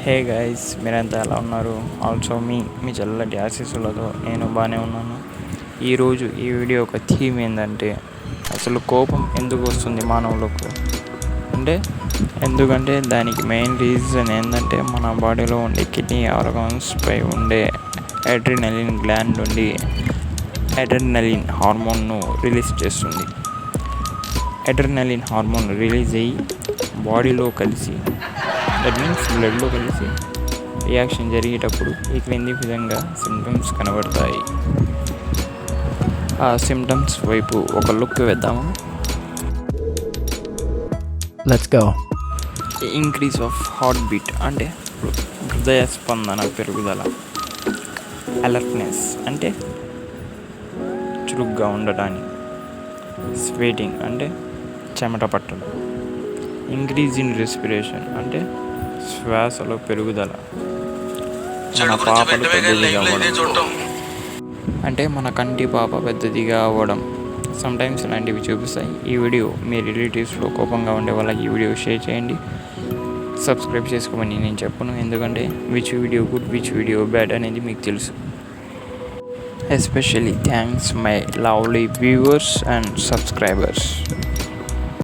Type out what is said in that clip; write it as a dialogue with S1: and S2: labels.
S1: Hey guys మీరంతా ఎలా ఉన్నారు? ఆల్సో మీ మీ చల్లటి ఆశీస్సులతో నేను బాగానే ఉన్నాను. ఈరోజు ఈ వీడియో ఒక థీమ్ ఏంటంటే అసలు కోపం ఎందుకు వస్తుంది మానవులకు? అంటే ఎందుకంటే దానికి మెయిన్ రీజన్ ఏంటంటే మన బాడీలో ఉండే కిడ్నీ ఆర్గాన్స్పై ఉండే అడ్రినలిన్ గ్లాండ్ నుండి అడ్రినలిన్ హార్మోన్ను రిలీజ్ చేస్తుంది. అడ్రినలిన్ హార్మోన్ రిలీజ్ అయ్యి బాడీలో కలిసి దట్ మీన్స్ బ్లడ్లో కలిసి రియాక్షన్ జరిగేటప్పుడు ఈ క్రింది విధంగా సిమ్టమ్స్ కనబడతాయి. ఆ సిమ్టమ్స్ వైపు ఒక లుక్ వేద్దాము?
S2: Let's go.
S1: Increase of heart beat అంటే హృదయ స్పందన పెరుగుదల. అలర్ట్నెస్ అంటే చురుగ్గా ఉండటానికి. స్వీటింగ్ అంటే చెమట పట్టడం. ఇంక్రీజ్ ఇన్ రెస్పిరేషన్ అంటే శ్వాసలో పెరుగుదల. మన పాపలు పెద్దదిగా అవ్వడం. అంటే మన కంటి పాప పెద్దదిగా అవ్వడం. సమ్టైమ్స్ ఇలాంటివి చూపిస్తాయి. ఈ వీడియో మీ రిలేటివ్స్లో కోపంగా ఉండే వాళ్ళకి ఈ వీడియో షేర్ చేయండి. సబ్స్క్రైబ్ చేసుకోమని నేను చెప్పను. ఎందుకంటే which video good which video bad అనేది మీకు తెలుసు. Especially thanks my lovely viewers and subscribers